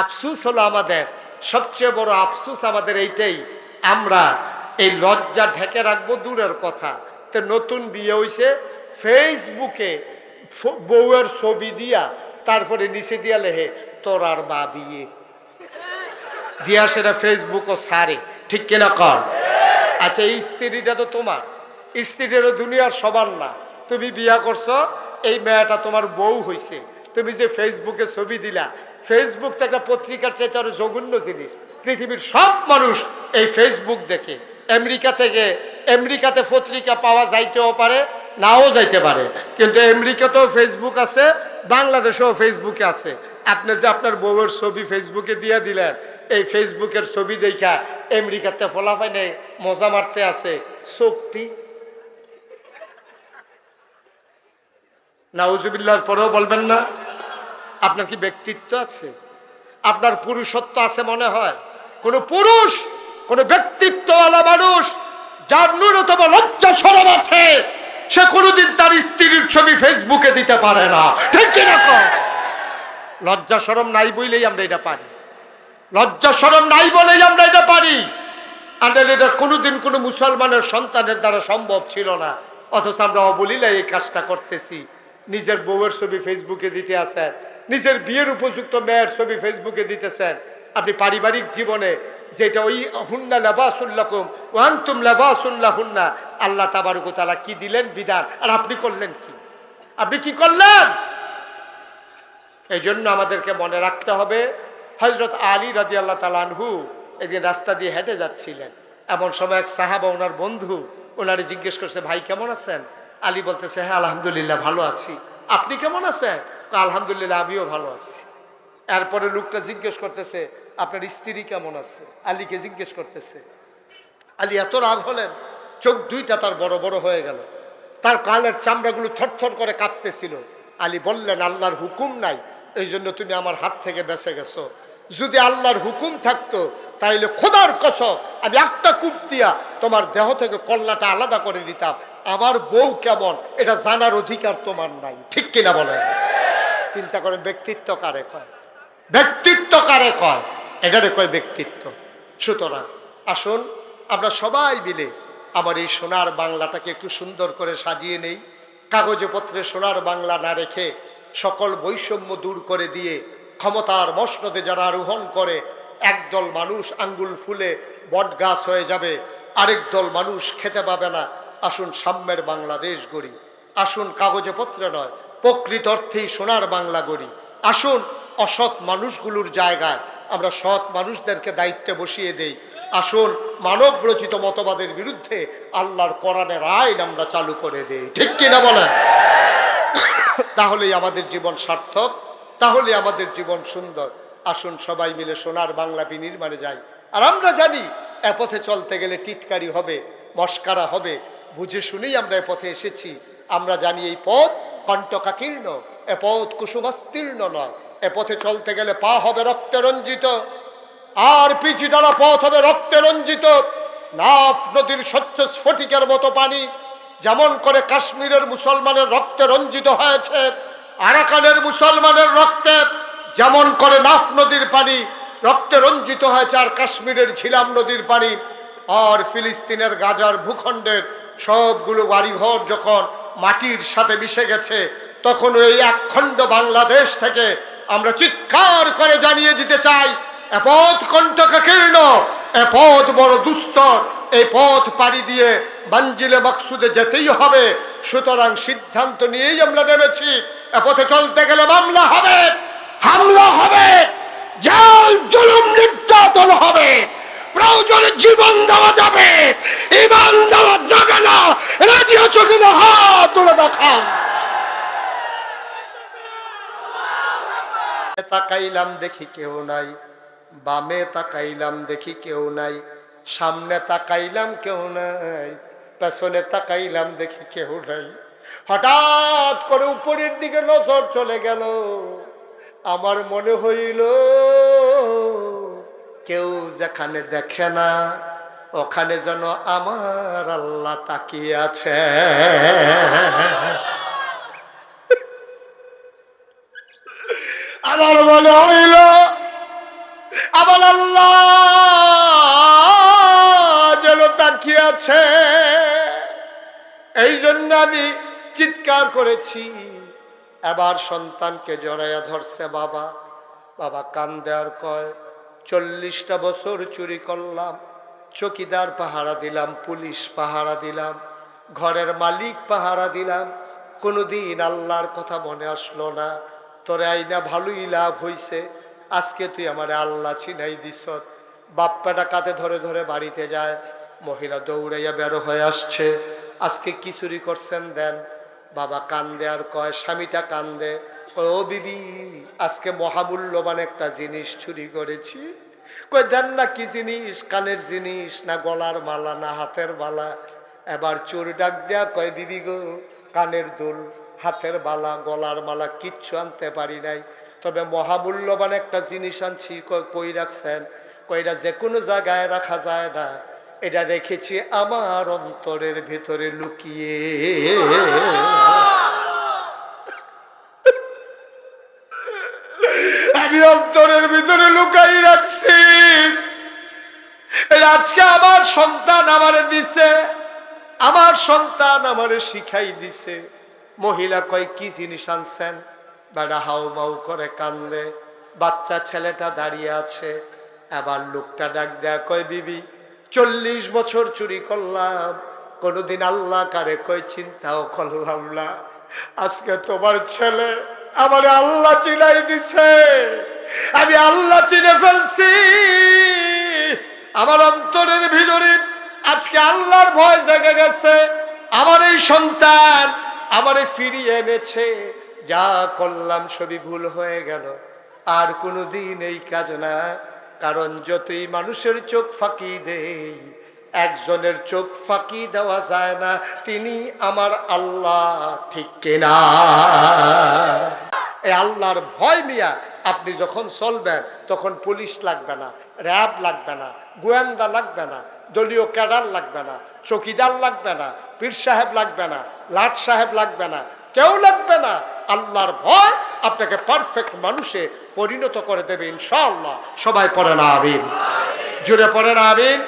আফসুস হলো আমাদের, সবচেয়ে বড় আফসুস আমাদের এইটাই, আমরা এই লজ্জা ঢেকে রাখব দূরের কথা। তো নতুন বিয়ে হইছে ফেসবুকে বউয়ের ছবি দিয়া, তারপরে নিচে দিয়া লেহে তোর আর বা বিয়ে। দিয়া সেটা ফেসবুক ও সারে, ঠিক কিনা কর? আচ্ছা এই স্ত্রীটা তো তোমার। স্ত্রীটারও দুনিয়ার সবার না। তুমি বিয়া করছ, এই মেয়েটা তোমার বউ হইছে। তুমি যে ফেসবুকে ছবি দিলা ফেসবুক তো একটা পত্রিকার চাইতে আরও জঘন্য জিনিস। পৃথিবীর সব মানুষ এই ফেসবুক দেখে। আমেরিকা থেকে আমেরিকাতে পত্রিকা পাওয়া যাইতেও পারে, নাও যাইতে পারে। কিন্তু আমেরিকাতেও ফেসবুক আছে, বাংলাদেশেও ফেসবুকে আছে। আপনি যে আপনার বউয়ের ছবি ফেসবুকে দিয়ে দিলেন, এই ফেসবুকের ছবি দেখা আমেরিকাতে ফলাফাইনে মজা মারতে আছে। শক্তি নাউজুবিল্লার পরেও বলবেন না। আপনার কি ব্যক্তিত্ব আছে? আপনার পুরুষত্ব আছে মনে হয়? কোন পুরুষ, কোন ব্যক্তিত্বওয়ালা মানুষ যার ন্যূনতম লজ্জা সরব আছে, সে কোনোদিন তার স্ত্রীর ছবি ফেসবুকে দিতে পারে না। ঠিক লজ্জা সরম নাই বইলেই আমরা এটা পারি। লজ্জা সরম নাই বলেই আমরা এটা পারি। আমাদের এটা কোনোদিন কোনো মুসলমানের সন্তানের দ্বারা সম্ভব ছিল না। অথচ আমরা অবলীলা এই কাজটা করতেছি। নিজের বউয়ের ছবি ফেসবুকে দিতে আসেন নিজের বিয়ের উপযুক্ত মেয়ের ছবি ফেসবুকে দিতেছেন। আপনি পারিবারিক জীবনে যেটা ওই হুন্না লাবাসুল্লাকুম ওয়ান্তুম লাবাসুল্লাহ হুন্না আল্লাহ তাবারুক তালা কি দিলেন বিধান? আর আপনি করলেন কি? আপনি কি করলেন? এই জন্য আমাদেরকে মনে রাখতে হবে হজরত আলী রাজি আল্লাহ তালানহু একদিন রাস্তা দিয়ে হেঁটে যাচ্ছিলেন। এমন সময় এক সাহাবা ওনার বন্ধু ওনারে জিজ্ঞেস করছে ভাই কেমন আছেন? আলী বলতেছে হ্যাঁ আলহামদুলিল্লাহ ভালো আছি। আপনি কেমন আছেন? "কয়, আলহামদুলিল্লাহ আমিও ভালো আছি। এরপরে লোকটা জিজ্ঞেস করতেছে, আপনার স্ত্রী কেমন আছে? আলীকে জিজ্ঞেস করতেছে, আলী এত রাগ হলেন, চোখ দুইটা তার বড় বড় হয়ে গেল। তার কালের চামড়াগুলো থরথর করে কাঁপতেছিল। আলী বললেন, আল্লাহর হুকুম নাই, এই জন্য তুমি আমার হাত থেকে বেঁচে গেছো। যদি আল্লাহর হুকুম থাকতো, তাইলে খোদার কস আমি একটা কূপ দিয়া তোমার দেহ থেকে কল্লাটা আলাদা করে দিতাম। আমার বউ কেমন, এটা জানার অধিকার তোমার নাই। ঠিক কিনা বলেন? চিন্তা করেন, ব্যক্তিত্ব কারে কয়? ব্যক্তিত্ব কারে কয়? এটারে কয় ব্যক্তিত্ব? সুতরাং আসুন, আমরা সবাই মিলে আমার এই সোনার বাংলাটাকে একটু সুন্দর করে সাজিয়ে নেই। কাগজে পত্রে সোনার বাংলা না রেখে সকল বৈষম্য দূর করে দিয়ে ক্ষমতার মসনদে যারা আরোহণ করে, একদল মানুষ আঙ্গুল ফুলে বট গাছ হয়ে যাবে, আরেক দল মানুষ খেতে পাবে না। আসুন, সাম্যের বাংলাদেশ গড়ি। আসুন কাগজে পত্রে নয় প্রকৃত অর্থেই সোনার বাংলা গড়ি। আসুন, অসৎ মানুষগুলোর জায়গায় আমরা সৎ মানুষদেরকে দায়িত্বে বসিয়ে দেই। আসুন মানব রচিত মতবাদের বিরুদ্ধে আল্লাহর কোরআনের আইন আমরা চালু করে দেই। ঠিক কিনা বলেন? তাহলেই আমাদের জীবন সার্থক তাহলে আমাদের জীবন সুন্দর। আসুন, সবাই মিলে সোনার বাংলা বিনির্মাণে যাই। আর আমরা জানি, এ পথে চলতে গেলে টিটকারি হবে, মস্কারা হবে। বুঝে শুনেই আমরা এ পথে এসেছি। আমরা জানি এই পথ কণ্টকাকীর্ণ, এ পথ কুসুমাস্তীর্ণ নয়। এ পথে চলতে গেলে পা হবে রক্তে রঞ্জিত, আর পিছি ডালা পথ হবে রক্তে রঞ্জিত। নাফ নদীর স্বচ্ছ স্ফটিকের মতো পানি, যেমন করে কাশ্মীরের মুসলমানের রক্তে রঞ্জিত হয়েছে, আরাকানের মুসলমানের রক্তে, যেমন করে নাফ নদীর পানি রক্তে রঞ্জিত হয়েছে, আর কাশ্মীরের ঝিলাম নদীর পানি, আর ফিলিস্তিনের গাজার ভূখণ্ডের সবগুলো বাড়িঘর যখন মাটির সাথে মিশে গেছে, তখন ওই একখণ্ড বাংলাদেশ থেকে আমরা চিৎকার করে জানিয়ে দিতে চাই, এ পথ কণ্ঠকাকীর্ণ এ পথ বড় দুস্তর, এই পথ পাড়ি দিয়ে মঞ্জিলে মকসুদে যেতেই হবে, সুতরাং সিদ্ধান্ত নিয়েই আমরা নেমেছি, এ পথে চলতে গেলে মামলা হবে, হামলা হবে, জেল জুলুম নির্যাতন হবে, প্রয়োজনে জীবন দেওয়া যাবে। ইমান দেওয়া যাবে না। রাজি আছো কিনা হাত তুলে দেখা। তাকাইলাম দেখি কেউ নাই। বামে তাকাইলাম দেখি কেউ নাই। সামনে তাকাইলাম কেউ নাই। পেছনে তাকাইলাম দেখি কেউ নাই। হঠাৎ করে উপরের দিকে নজর চলে গেল। আমার মনে হইল, কেউ যেখানে দেখে না ওখানে যেন আমার আল্লাহ তাকিয়ে আছে। আমার মনে হইল আল্লাহ যেন তাকিয়ে আছে। এই জন্য আমি চিৎকার করেছি, এবার সন্তানকে জড়াইয়া ধরছে বাবা। বাবা কান দেওয়ার কয়, চল্লিশটা বছর চুরি করলাম। চকিদার পাহারা দিলাম, পুলিশ পাহারা দিলাম, ঘরের মালিক পাহারা দিলাম। কোনোদিন আল্লাহর কথা মনে আসলো না, তোরে আইনা ভালোই লাভ হইছে, আজকে তুই আমার আল্লাহ চিনাই দিস। বাপ্পাটা কাতে ধরে ধরে বাড়িতে যায়, মহিলা দৌড়াইয়া বেরো হয়ে আসছে, আজকে কি চুরি করছেন, দেন বাবা কান্দে আর কয়, স্বামীটা কান্দে, ও বিবি, আজকে মহামূল্যবান একটা জিনিস চুরি করেছি। কই, দেন না কি জিনিস? কানের জিনিস, না গলার মালা, না হাতের মালা? এবার চোর ডাক দেয়া কয় বিবি গো, কানের দুল, হাতের বালা গলার মালা কিচ্ছু আনতে পারি নাই। তবে মহামূল্যবান একটা জিনিস আনছি কই- রাখছেন? কইরা যে কোনো জায়গায় রাখা যায় না। এটা রেখেছি আমার অন্তরের ভেতরে লুকিয়ে। আমি অন্তরের ভিতরে লুকাই রাখছি। আজকে আমার সন্তান আমারে দিছে, আমার সন্তান আমারে শিখাই দিছে। মহিলা কয়, কি জিনিস আনছেন? বেড়া হাউ মাউ করে কান্দে। বাচ্চা ছেলেটা দাঁড়িয়ে আছে। আবার লোকটা ডাক দেয়া কয়, বিবি, চল্লিশ বছর চুরি করলাম। কোনোদিন আল্লাহ কারে কয়, চিন্তাও করলাম না। আজকে তোমার ছেলে আমার আল্লাহ চিনাই দিছে। আমি আল্লাহ চিনে ফেলছি। আমার অন্তরের ভিতরে আজকে আল্লাহর ভয় জেগে গেছে। আমার এই সন্তান আমারে ফিরিয়ে এনেছে। যা করলাম সবই ভুল হয়ে গেল। আর কোনোদিন এই কাজ না। কারণ যতই মানুষের চোখ ফাঁকি দেই, একজনের চোখ ফাঁকি দেওয়া যায় না। তিনি আমার আল্লাহ, ঠিক কিনা? এই আল্লাহর ভয় নিয়া আপনি যখন চলবেন, তখন পুলিশ লাগবে না, র্যাব লাগবে না, গোয়েন্দা লাগবে না, দলীয় ক্যাডার লাগবে না, চকিদার লাগবে না, পীর সাহেব লাগবে না, লাট সাহেব লাগবে না, কেউ লাগবে না। আল্লাহর ভয় আপনাকে পারফেক্ট মানুষে পরিণত করে দেবে, ইনশাআল্লাহ। সবাই পড়ে না আবিন জুড়ে পড়ে না আবিন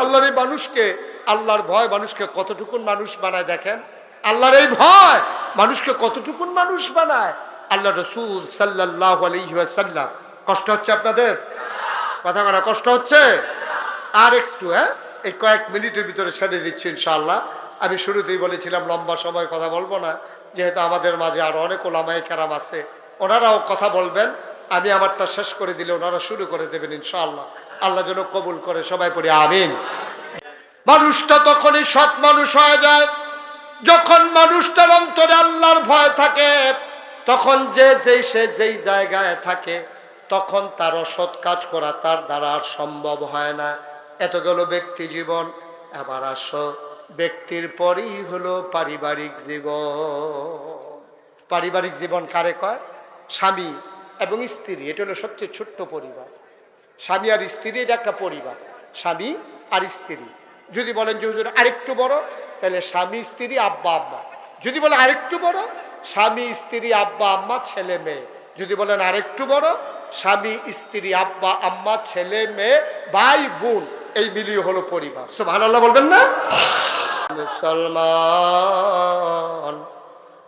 আল্লাহর এই মানুষকে, আল্লাহর ভয় মানুষকে কতটুকুন মানুষ বানায় দেখেন? আল্লাহর এই ভয়। মানুষকে কতটুকুন মানুষ বানায়? আল্লাহ রসুল সাল্লাহ আলহিহাসাল্লাম কষ্ট হচ্ছে আপনাদের? কথা বলা কষ্ট হচ্ছে? আর একটু হ্যাঁ? এই কয়েক মিনিটের ভিতরে ছেড়ে দিচ্ছি ইনশাআল্লাহ। আমি শুরুতেই বলেছিলাম, লম্বা সময় কথা বলব না। যেহেতু আমাদের মাঝে আরও অনেক ওলামাই কারাম আছে। ওনারাও কথা বলবেন। আমি আমারটা শেষ করে দিলে ওনারা শুরু করে দেবেন ইনশাআল্লাহ। আল্লাহ যেন কবুল করে সবাই পড়ি, আমিন। মানুষটা তখনই সৎ মানুষ হয়ে যায়। যখন মানুষটার অন্তরে আল্লাহর ভয় থাকে, তখন যে যেই সে যেই জায়গায় থাকে, তখন তার অসৎ কাজ করা তার দ্বারা আর সম্ভব হয় না। এত গেল ব্যক্তি জীবন। এবার আসো, ব্যক্তির পরই হলো পারিবারিক জীবন। পারিবারিক জীবন কারে কয়? স্বামী এবং স্ত্রী, এটা হলো সবচেয়ে ছোট্ট পরিবার। স্বামী আর স্ত্রী, এটা একটা পরিবার। স্বামী আর স্ত্রী। যদি বলেন যে হুজুর আরেকটু বড়, তাহলে স্বামী, স্ত্রী, আব্বা, আম্মা। যদি বলেন আরেকটু বড়, স্বামী, স্ত্রী, আব্বা, আম্মা, ছেলে, মেয়ে। যদি বলেন আরেকটু বড়, স্বামী, স্ত্রী, আব্বা, আম্মা, ছেলে, মেয়ে, ভাই, বোন, এই মিলিয়ে হলো পরিবার। সব ভালো বলবেন না? মুসলমান,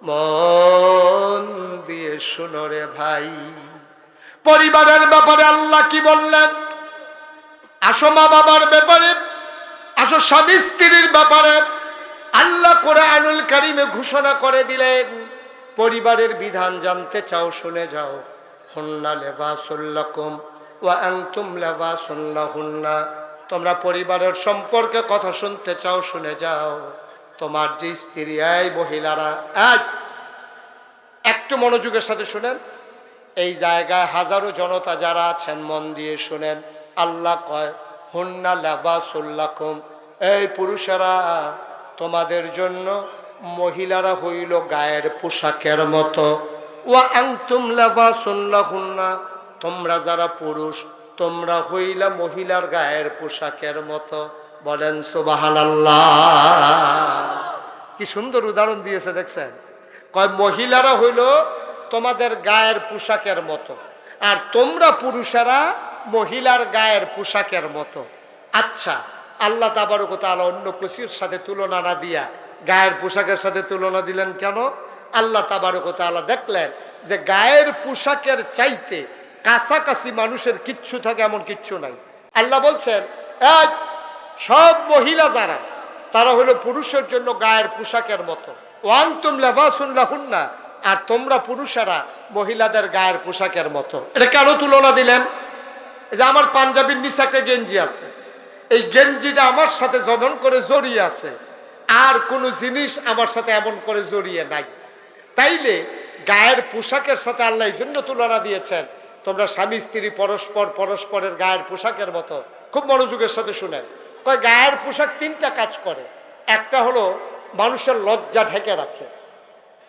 মন দিয়ে শুনো রে ভাই। পরিবারের ব্যাপারে আল্লাহ কি বললেন? আসো মা বাবার ব্যাপারে। আসো, স্বামী স্ত্রীর ব্যাপারে আল্লাহ করে আনুল কারিমে ঘোষণা করে দিলেন, পরিবারের বিধান জানতে চাও, শুনে যাও। হুন্না লেবাসুল্লাকুম লেবাসুল্লাহুন্না তোমরা পরিবারের সম্পর্কে কথা শুনতে চাও, শুনে যাও। তোমার যে স্ত্রী, এই মহিলারা এক একটু মনোযোগের সাথে শুনেন। এই জায়গায় হাজারো জনতা যারা আছেন, মন দিয়ে শুনেন। আল্লাহ কয় হুন্না এই পুরুষেরা, তোমাদের জন্য মহিলারা হইল গায়ের পোশাকের মতো। ওয়া আংতুম লেবাসুল্লাহুন্না, তোমরা যারা পুরুষ, তোমরা হইলা মহিলার গায়ের পোশাকের মতো। বলেন সুবাহান কি সুন্দর উদাহরণ দিয়েছে, দেখছেন? কয়, মহিলারা হইল তোমাদের গায়ের পোশাকের মতো। আর তোমরা পুরুষেরা মহিলার গায়ের পোশাকের মতো। আচ্ছা আল্লাহ তাবারক তাআলা অন্য কিছুর সাথে তুলনা না দিয়া গায়ের পোশাকের সাথে তুলনা দিলেন কেন? আল্লাহ তাবারক তাআলা দেখলেন যে গায়ের পোশাকের চাইতে কাছাকাছি মানুষের কিচ্ছু থাকে এমন কিচ্ছু নাই। আল্লাহ বলছেন সব মহিলা যারা, তারা হলো পুরুষের জন্য গায়ের পোশাকের মতো। ওয়ান তুম লেবাসুন লাহুন্না, আর তোমরা পুরুষেরা মহিলাদের গায়ের পোশাকের মতো। এটা কেন তুলনা দিলেন? যে আমার পাঞ্জাবির নিচে গেঞ্জি আছে। এই গেঞ্জিটা আমার সাথে যেমন করে জড়িয়ে আছে। আর কোনো জিনিস আমার সাথে এমন করে জড়িয়ে নাই। তাইলে গায়ের পোশাকের সাথে আল্লাহ জন্য তুলনা দিয়েছেন। তোমরা স্বামী, স্ত্রী, পরস্পর, পরস্পরের গায়ের পোশাকের মতো। খুব মনোযোগের সাথে শুনেন। কয়, গায়ের পোশাক তিনটা কাজ করে। একটা হলো মানুষের লজ্জা ঢেকে রাখে।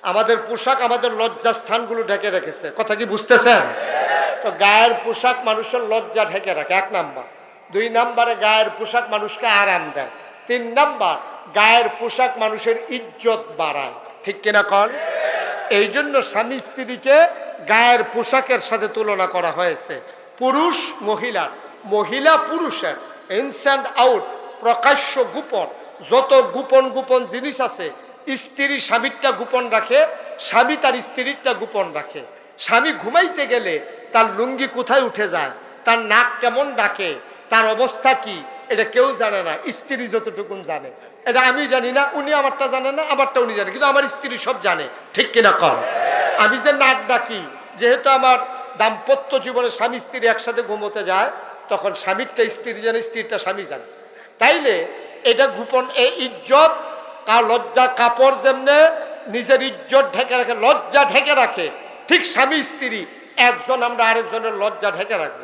আমাদের পোশাক আমাদের লজ্জা স্থানগুলো ঢেকে রেখেছে। কথা কি বুঝতেছেন? তো গায়ের পোশাক মানুষের লজ্জা ঢেকে রাখে, এক নাম্বার। দুই নাম্বারে গায়ের পোশাক মানুষকে আরাম দেয়। তিন নাম্বার, গায়ের পোশাক মানুষের ইজ্জত বাড়ায়। ঠিক কিনা কন? এই জন্য স্বামী স্ত্রীকে গায়ের পোশাকের সাথে তুলনা করা হয়েছে। পুরুষ মহিলার মহিলা পুরুষের ইনস্যান্ড আউট প্রকাশ্য গোপন। যত গোপন গোপন জিনিস আছে, স্ত্রী স্বামীরটা গোপন রাখে, স্বামী তার স্ত্রীরটা গোপন রাখে। স্বামী ঘুমাইতে গেলে তার লুঙ্গি কোথায় উঠে যায়? তার নাক কেমন ডাকে? তার অবস্থা কি? এটা কেউ জানে না। স্ত্রী যতটুকুন জানে। এটা আমি জানি না, উনি আমারটা জানে না, আমারটা উনি জানে। কিন্তু আমার স্ত্রী সব জানে। ঠিক কিনা কম? আমি যে নাক ডাকি, যেহেতু আমার দাম্পত্য জীবনে স্বামী স্ত্রী একসাথে ঘুমোতে যায়, তখন স্বামীরটা স্ত্রী জানে স্ত্রীটা স্বামী জানে। তাইলে এটা গোপন এই ইজ্জত আর লজ্জা, কাপড় যেমনে নিজের ইজ্জত ঢেকে রাখে, লজ্জা ঢেকে রাখে, ঠিক স্বামী স্ত্রী। একজন আমরা আরেকজনের লজ্জা ঢেকে রাখব।